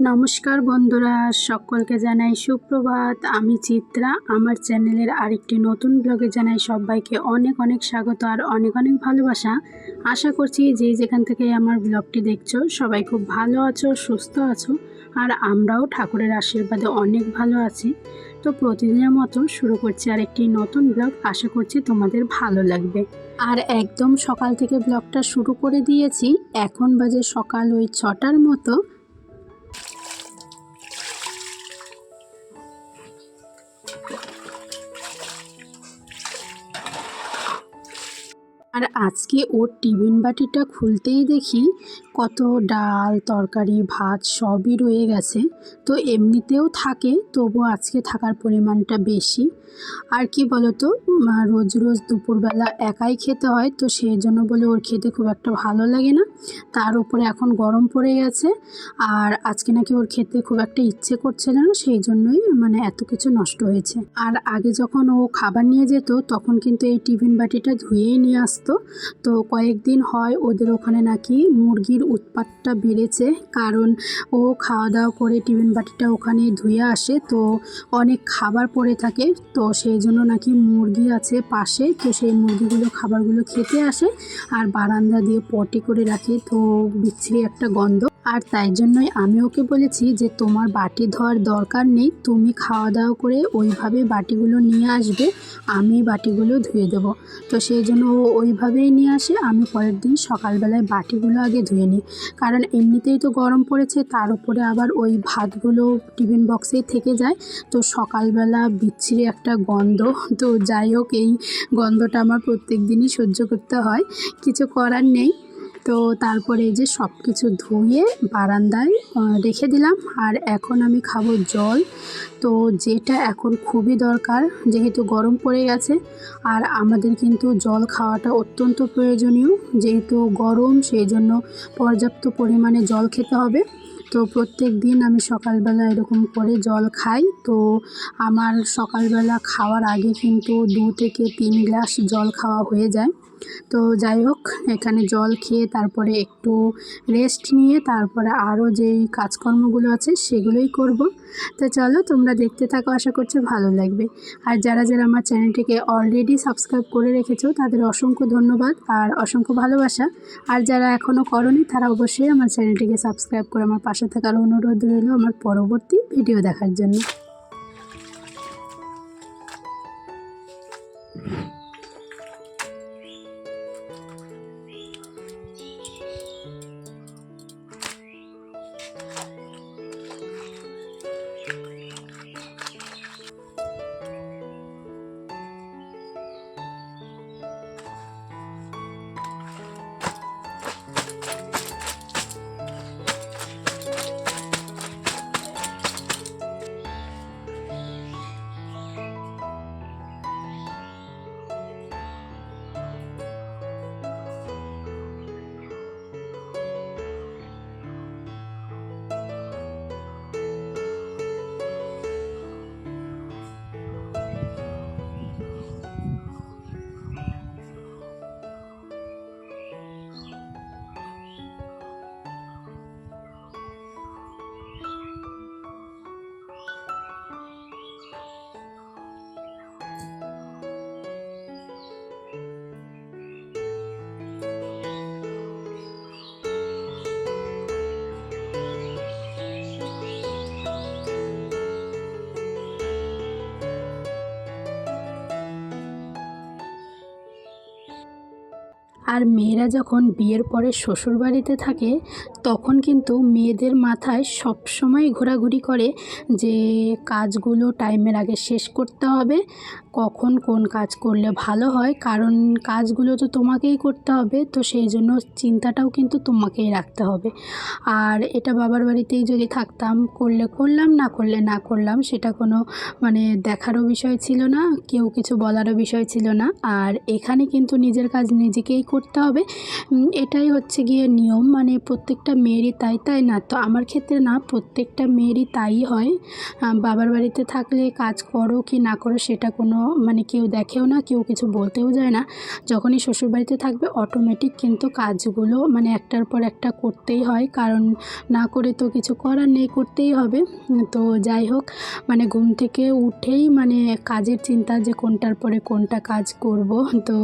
নমস্কার বন্ধুরা, সকলকে জানাই সুপ্রভাত। আমি চিত্রা, আমার চ্যানেলের আরেকটি নতুন ব্লগে জানাই সবাইকে অনেক অনেক স্বাগত আর অনেক অনেক ভালোবাসা। আশা করছি যে যেখান থেকে আমার ব্লগটি দেখছ, সবাই খুব ভালো আছো, সুস্থ আছো, আর আমরাও ঠাকুরের আশীর্বাদে অনেক ভালো আছি। তো প্রতিদিনের মতো শুরু করছি আর একটি নতুন ব্লগ, আশা করছি তোমাদের ভালো লাগবে। আর একদম সকাল থেকে ব্লগটা শুরু করে দিয়েছি, এখন বাজে সকাল ওই ছটার মতো। আর আজকে ওর টিফিন বাটিটা খুলতেই দেখি কত ডাল, তরকারি, ভাত সবই রয়ে গেছে। তো এমনিতেও থাকে তবু আজকে থাকার পরিমাণটা বেশি। আর কি বলতো রোজ রোজ দুপুরবেলা একাই খেতে হয়, তো সেই জন্য বলে ওর খেতে খুব একটা ভালো লাগে না। তার উপরে এখন গরম পড়ে গেছে, আর আজকে নাকি ওর খেতে খুব একটা ইচ্ছে করছিল না, সেই জন্যই মানে এত কিছু নষ্ট হয়েছে। আর আগে যখন ও খাবার নিয়ে যেত, তখন কিন্তু এই টিফিন বাটিটা ধুয়েই নিয়ে আসতো। তো তো কয়েকদিন হয় ওদের ওখানে নাকি মুরগির উৎপাতটা বেড়েছে। কারণ ও খাওয়া দাওয়া করে টিফিন বাটিটা ওখানে ধুয়ে আসে, তো অনেক খাবার পড়ে থাকে। তো সেই জন্য নাকি মুরগি আছে পাশে, তো সেই মুরগিগুলো, খাবারগুলো খেতে আসে আর বারান্দা দিয়ে পটি করে রাখে, তো বিচ্ছিরি একটা গন্ধ। আর তাই জন্যই আমি ওকে বলেছি যে, তোমার বাটি ধোয়ার দরকার নেই, তুমি খাওয়া দাওয়া করে ওইভাবে বাটিগুলো নিয়ে আসবে, আমি বাটিগুলো ধুয়ে দেবো। তো সেই জন্য ও ওইভাবেই নিয়ে আসে, আমি পরের দিন সকালবেলায় বাটিগুলো আগে ধুয়ে নিই। কারণ এমনিতেই তো গরম পড়েছে, তার উপরে আবার ওই ভাতগুলো টিফিন বক্সেই থেকে যায়। তো সকালবেলা বিচ্ছিরি একটা গন্ধ। তো যাই হোক, এই গন্ধটা আমার প্রত্যেক দিনই সহ্য করতে হয়। কিছু করার নেই। তো তারপরে এই যে সব কিছু ধুয়ে বারান্দায় রেখে দিলাম। আর এখন আমি খাব জল। তো যেটা এখন খুবই দরকার, যেহেতু গরম পড়ে গেছে, আর আমাদের কিন্তু জল খাওয়াটা অত্যন্ত প্রয়োজনীয়। যেহেতু গরম সেই জন্য পর্যাপ্ত পরিমাণে জল খেতে হবে। তো প্রত্যেক দিন আমি সকালবেলা এরকম করে জল খাই। তো আমার সকালবেলা খাওয়ার আগে কিন্তু দু থেকে তিন গ্লাস জল খাওয়া হয়ে যায়। তো যাই হোক, এখানে জল খেয়ে তারপরে একটু রেস্ট নিয়ে তারপরে আরও যেই কাজকর্মগুলো আছে সেগুলোই করব। তো চলো, তোমরা দেখতে থাকো, আশা করছি ভালো লাগবে। আর যারা যারা আমার চ্যানেলটিকে অলরেডি সাবস্ক্রাইব করে রেখেছো, তাদের অসংখ্য ধন্যবাদ আর অসংখ্য ভালোবাসা। আর যারা এখনও করনি, তারা অবশ্যই আমার চ্যানেলটিকে সাবস্ক্রাইব করে আমার পাশে থাকার অনুরোধ রইল আমার পরবর্তী ভিডিও দেখার জন্য। আর মেয়েরা যখন বিয়ের পরে শ্বশুর বাড়িতে থাকে, তখন কিন্তু মেয়েদের মাথায় সব সময় ঘোরাঘুরি করে যে কাজগুলো টাইমের আগে শেষ করতে হবে, কখন কোন কাজ করলে ভালো হয়, কারণ কাজগুলো তো তোমাকেই করতে হবে, তো সেই জন্য চিন্তাটাও কিন্তু তোমাকেই রাখতে হবে। আর এটা বাবার বাড়িতেই যদি থাকতাম, করলে করলাম, না করলে না করলাম, সেটা কোনো মানে দেখারও বিষয় ছিল না, কেউ কিছু বলারও বিষয় ছিল না, আর এখানে কিন্তু নিজের কাজ নিজেকেই করতে করতে হবে। এটাই হচ্ছে গিয়ে নিয়ম। মানে প্রত্যেকটা মেয়েরই তাই তাই না? তো আমার ক্ষেত্রে না, প্রত্যেকটা মেয়েরই তাই হয়। বাবার বাড়িতে থাকলে কাজ করো কি না করো সেটা কোনো মানে কেউ দেখেও না, কেউ কিছু বলতেও যায় না। যখনই শ্বশুরবাড়িতে থাকবে অটোমেটিক কিন্তু কাজগুলো মানে একটার পর একটা করতেই হয়। কারণ না করে তো কিছু করার নেই, করতেই হবে। তো যাই হোক মানে ঘুম থেকে উঠেই মানে কাজের চিন্তা যে কোনটার পরে কোনটা কাজ করব, তো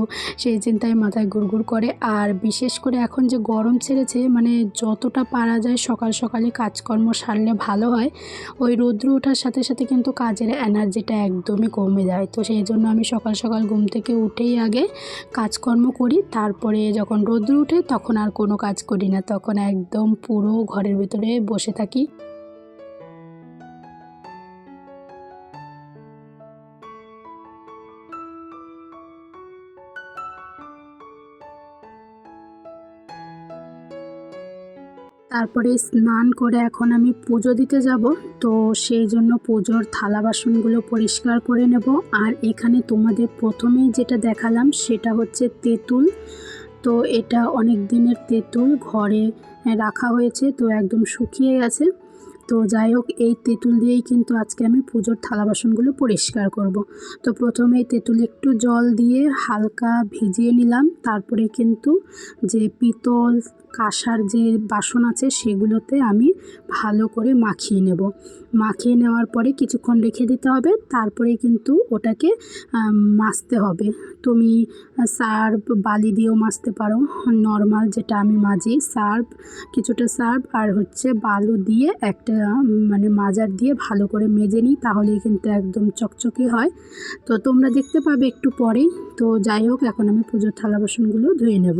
সেই চিন্তায় মাথায় ঘুরঘুর করে, আর বিশেষ করে এখন যে গরম ছেড়েছে মানে যতটা পারা যায় সকাল সকালে কাজকর্ম সারলে ভালো হয়, ওই রৌদ্র ওঠার সাথে সাথে কিন্তু কাজের এনার্জিটা একদমই কমে যায়। তো সেই জন্য আমি সকাল সকাল ঘুম থেকে উঠেই আগে কাজকর্ম করি, তারপরে যখন রৌদ্র উঠে তখন আর কোনো কাজ করি না, তখন একদম পুরো ঘরের ভিতরে বসে থাকি। তারপরে স্নান করে এখন আমি পুজো দিতে যাব। তো সেই জন্য পুজোর থালা বাসনগুলো পরিষ্কার করে নেব। আর এখানে তোমাদের প্রথমেই যেটা দেখালাম সেটা হচ্ছে তেঁতুল। তো এটা অনেক দিনের তেঁতুল, ঘরে রাখা হয়েছে, তো একদম শুকিয়ে গেছে। তো যাই হোক, এই তেঁতুল দিয়েই কিন্তু আজকে আমি পুজোর থালা বাসনগুলো পরিষ্কার করব। তো প্রথমে তেঁতুল একটু জল দিয়ে হালকা ভিজিয়ে নিলাম। তারপরে কিন্তু যে পিতল কাঁসার যে বাসন আছে সেগুলোতে আমি ভালো করে মাখিয়ে নেব। মাখিয়ে নেওয়ার পরে কিছুক্ষণ রেখে দিতে হবে, তারপরে কিন্তু ওটাকে মাজতে হবে। তুমি সার্ফ, বালি দিয়েও মাজতে পারো। নর্মাল যেটা আমি মাজি, সার্ফ, কিছুটা সার্ফ আর হচ্ছে বালু দিয়ে একটা মানে মাজার দিয়ে ভালো করে মেজে নিই, তাহলেই কিন্তু একদম চকচকে হয়। তো তোমরা দেখতে পাবে একটু পরেই। তো যাই হোক, এখন আমি পুজোর থালা বাসনগুলো ধুয়ে নেব।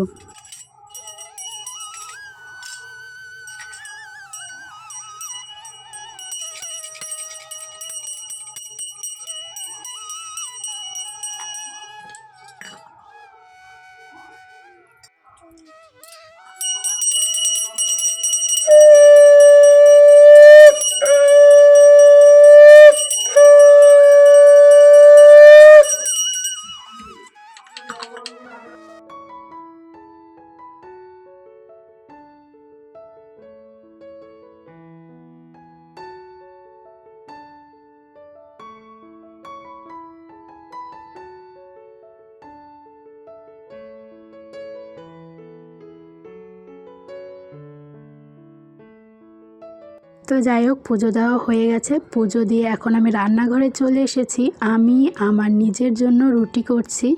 তো যাই হোক, পুজো দেওয়া হয়ে গেছে। পুজো দিয়ে এখন আমি রান্নাঘরে চলে এসেছি। আমি আমার নিজের জন্য রুটি করছি।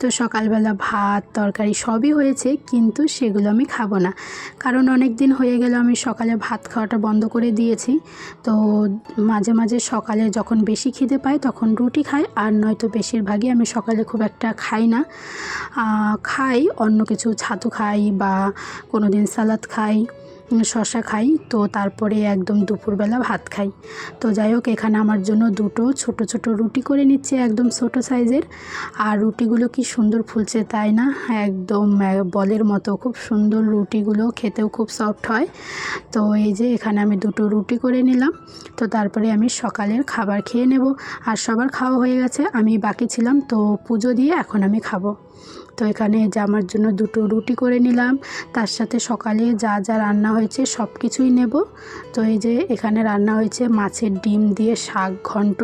তো সকালবেলা ভাত, তরকারি সবই হয়েছে, কিন্তু সেগুলো আমি খাব না। কারণ অনেক দিন হয়ে গেল, আমি সকালে ভাত খাওয়াটা বন্ধ করে দিয়েছি। তো মাঝে মাঝে সকালে যখন বেশি খিদে পাই তখন রুটি খাই। আর নয়তো বেশিরভাগই আমি সকালে খুব একটা খাই না। খাই, অন্য কিছু ছাতু খাই বা কোনো দিন সালাদ খাই। শশা খাই, তো তারপরে একদম দুপুরবেলা ভাত খাই। তো যাই হোক এখানে আমার জন্য দুটো ছোট ছোট রুটি করে নিচ্ছে একদম ছোট সাইজের। আর রুটিগুলো কি সুন্দর ফুলছে তাই না? একদম বলের মতো। খুব সুন্দর রুটিগুলো খেতেও খুব সফট হয়। তো এই যে এখানে আমি দুটো রুটি করে নিলাম। তো তারপরে আমি সকালের খাবার খেয়ে নেব। আর সবার খাওয়া হয়ে গেছে, আমি বাকি ছিলাম, তো পুজো দিয়ে এখন আমি খাব। তো এখানে যে আমার জন্য দুটো রুটি করে নিলাম। তার সাথে সকালে যা যা রান্না হয়েছে সব কিছুই নেব। তো এই যে এখানে রান্না হয়েছে মাছের ডিম দিয়ে শাক ঘন্ট।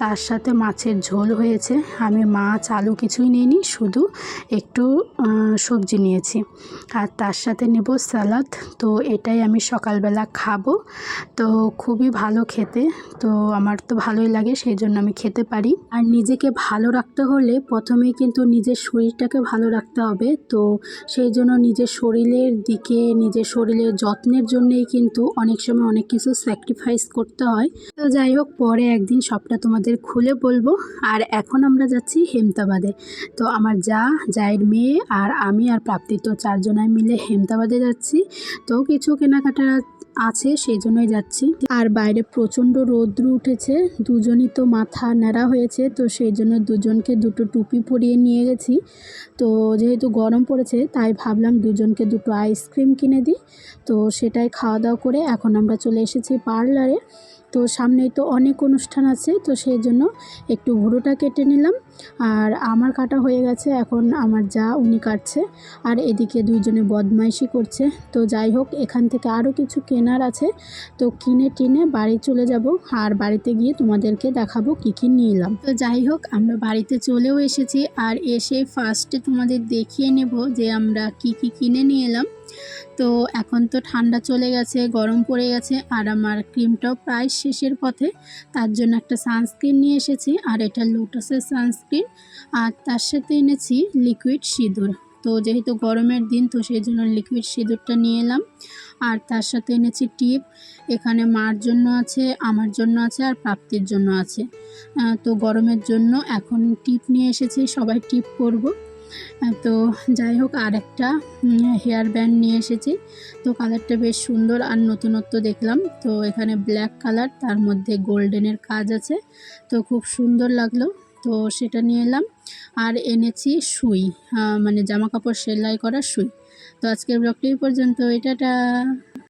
তার সাথে মাছের ঝোল হয়েছে। আমি মাছ, আলু কিছুই নিইনি, শুধু একটু সবজি নিয়েছি। আর তার সাথে নেব স্যালাদ তো এটাই আমি সকালবেলা খাব। তো খুবই ভালো খেতে। তো আমার তো ভালোই লাগে, সেই জন্য আমি খেতে পারি। আর নিজেকে ভালো রাখতে হলে প্রথমেই কিন্তু নিজের শরীরটাকে ভালো রাখতে হবে। তো সেই জন্য নিজের শরীরের দিকে, নিজের শরীরের যত্নের জন্যেই কিন্তু অনেক সময় অনেক কিছু স্যাক্রিফাইস করতে হয়। তো যাই হোক, পরে একদিন সবটা তোমাদের খুলে বলব। আর এখন আমরা যাচ্ছি হেমতাবাদে। তো আমার যা, জায়ের মেয়ে আর আমি আর প্রাপ্তি তো চারজনায় মিলে হেমতাবাদে যাচ্ছি। তো কিছু কেনাকাটা আছে, সেই জন্যই যাচ্ছি। আর বাইরে প্রচণ্ড রৌদ্র উঠেছে, দুজনই তো মাথা ন্যাড়া হয়েছে, তো সেই জন্য দুজনকে দুটো টুপি পরিয়ে নিয়ে গেছি। তো যেহেতু গরম পড়েছে, তাই ভাবলাম দুজনকে দুটো আইসক্রিম কিনে দিই। তো সেটাই খাওয়া দাওয়া করে এখন আমরা চলে এসেছি পার্লারে তো সামনেই তো অনেক অনুষ্ঠান আছে, তো সেই জন্য একটু ভুরুটা কেটে নিলাম। আর আমার কাটা হয়ে গেছে, এখন আমার যা উনি কাটছে। আর এদিকে দুইজনে বদমাইশি করছে। তো যাই হোক, এখান থেকে আরও কিছু কেনার আছে। তো কিনে টিনে বাড়ি চলে যাব আর বাড়িতে গিয়ে তোমাদেরকে দেখাবো কী কী নিলাম। তো যাই হোক, আমরা বাড়িতে চলেও এসেছি আর এসে ফার্স্টে তোমাদের দেখিয়ে নেব যে আমরা কি কি কিনে নিয়ে এলাম তো এখন তো ঠান্ডা চলে গেছে, গরম পড়ে গেছে আর আমার ক্রিমটাও প্রায় শেষের পথে। তার জন্য একটা সানস্ক্রিন নিয়ে এসেছি আর এটা লোটাসের সানস্ক্রিন আর তার সাথে এনেছি লিকুইড সিঁদুর। তো যেহেতু গরমের দিন, তো সেই জন্য লিকুইড সিঁদুরটা নিয়ে এলাম। আর তার সাথে এনেছি টিপ। এখানে মার জন্য আছে, আমার জন্য আছে, আর প্রাপ্তির জন্য আছে। তো গরমের জন্য এখন টিপ নিয়ে এসেছি, সবাই টিপ করব। তো যাই হোক, আর একটা হেয়ার ব্যান্ড নিয়ে এসেছি। তো কালারটা বেশ সুন্দর আর নতুনত্ব দেখলাম। তো এখানে ব্ল্যাক কালার তার মধ্যে গোল্ডেনের কাজ আছে। তো খুব সুন্দর লাগল। তো সেটা নিয়ে এলাম। আর এনেছি সুই মানে জামা কাপড় সেলাই করা সুই। তো আজকের ব্লগটি পর্যন্ত। এটাটা